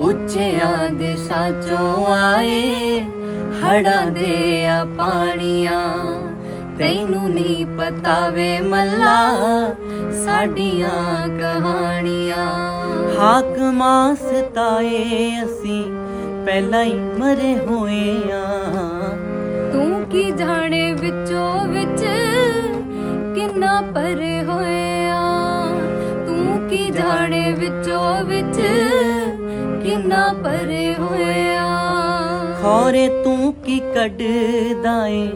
ਉੱਚਿਆਂ ਦੇ ਸਾਚੋਂ ਆਏ ਹੜਾਂ ਦੇ ਆ ਪਾਣੀਆਂ। ਤੈਨੂੰ ਨਹੀਂ ਪਤਾ ਵੇ ਮੱਲਾ ਸਾਡੀਆਂ ਕਹਾਣੀਆਂ। ਹਾਕਮਾਂ ਸਤਾਏ ਅਸੀਂ ਪਹਿਲਾਂ ਹੀ ਮਰੇ ਹੋਏ ਆ। ਤੂੰ ਕੀ ਜਾਣੇ ਵਿੱਚੋਂ ਵਿੱਚ ਕਿੰਨਾ ਪਰੇ ਹੋਇਆ ਤੂੰ ਕੀ ਜਾਣੇ ਵਿੱਚੋਂ ਵਿੱਚ ਕਿੰਨਾ ਪਰੇ ਹੋਇਆ। ਖੋਰੇ ਤੂੰ ਕੀ ਕੱਢਦਾ ਏ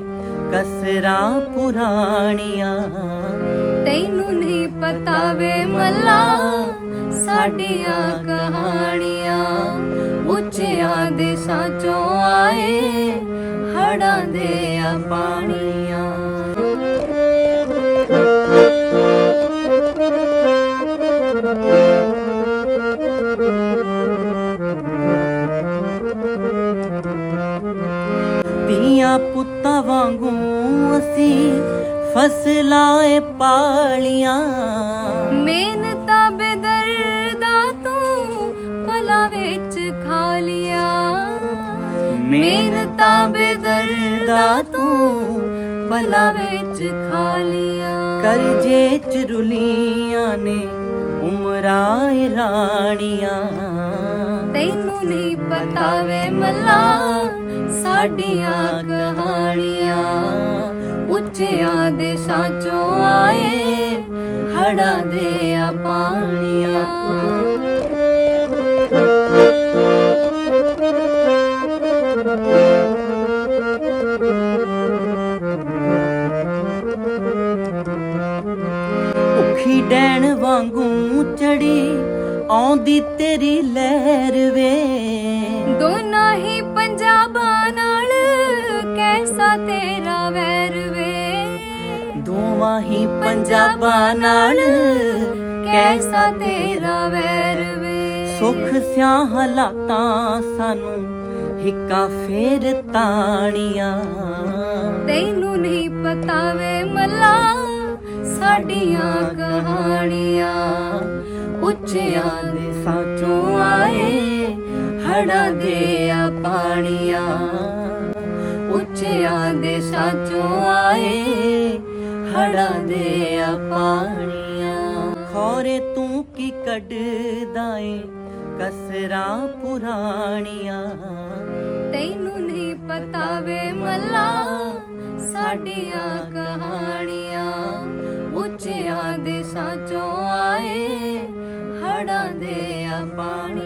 ਕਸਰਾਂ ਪੁਰਾਣੀਆਂ। ਤੈਨੂੰ ਨਹੀਂ ਪਤਾ ਵੇ ਮੱਲਾ ਸਾਡੀਆਂ ਕਹਾਣੀਆਂ। ਉੱਚਿਆਂ ਦੇ ਸਾਚੋਂ ਆਏ ਹੜਾਂ ਦੇ ਆ ਪਾਣੀਆਂ। ਧੀਆਂ ਪੁੱਤਾਂ ਵਾਂਗੂ ਅਸੀਂ ਫਸਲਾਂ ਏ ਪਾਲੀਆਂ। ਮਿਹਨਤਾਂ ਬੇਦਰਦਾ ਤੂੰ ਭਲਾ ਵਿੱਚ ਖਾ ਲਿਆ। ਮਿਹਨਤਾਂ ਬੇਦਰਦਾ ਤੂੰ ਭਲਾ ਵਿੱਚ ਖਾ ਲਿਆ। ਕਰਜੇ ਚ ਰੁਲੀਆਂ ਨੇ ਉਮਰਾਂ ਰਾਣੀਆਂ। ਤੈਨੂੰ ਨਹੀਂ ਪਤਾ ਵੇ ਮੱਲਾ, ਸਾਡੀਆਂ ਕਹਾਣੀਆਂ। ਉੱਚਿਆਂ ਦੇਸ਼ਾਂ ਚੋਂ ਆਏ ਹੜਾਂ ਦੇ ਆ ਪਾਣੀਆਂ। ਭੁੱਖੀ ਡੈਣ ਵਾਂਗੂ ਚੜੀ ਆਉਂਦੀ ਤੇਰੀ ਲਹਿਰ ਵੇ। ਦੋਨਾਂ ਹੀ ਪੰਜਾਬਾਂ ਨਾਲ ਕੈਸਾ ਤੇਰਾ ਵੈਰ ਵੇ। ਦੋਵਾਂ ਹੀ ਪੰਜਾਬਾਂ ਨਾਲ ਕੈਸਾ ਤੇਰਾ ਵੈਰ ਵੇ। ਸੁਖ ਸਿਆ ਹਾਲਾਤਾਂ ਸਾਨੂੰ ਹਿੱਕਾ ਫੇਰ ਤਾਣੀਆਂ ਤੈਨੂੰ ਨਹੀਂ ਪਤਾ ਵੇ ਮੱਲਾ ਸਾਡੀਆਂ ਕਹਾਣੀਆਂ। ਉੱਚਿਆਂ ਦੇ ਸਾਚੋਂ ਆਏ ਹੜਾਂ ਦੇ ਆ ਪਾਣੀਆਂ। ਉੱਚਿਆਂ ਦੇ ਸਾਚੋਂ ਆਏ ਹੜਾਂ ਦੇ ਆ ਪਾਣੀਆਂ। ਖੋਰੇ ਤੂੰ ਕੀ ਕੱਢਦਾ ਏ ਕਸਰਾਂ ਪੁਰਾਣੀਆਂ। ਤੈਨੂੰ ਨਹੀਂ ਪਤਾ ਵੇ ਮੱਲਾ, ਸਾਡੀਆਂ ਕਹਾਣੀਆਂ। ਉੱਚਿਆਂ ਦੇ ਸਾਚੋਂ ਆਏ ਹੜਾਂ ਦੇ ਆ ਪਾਣੀ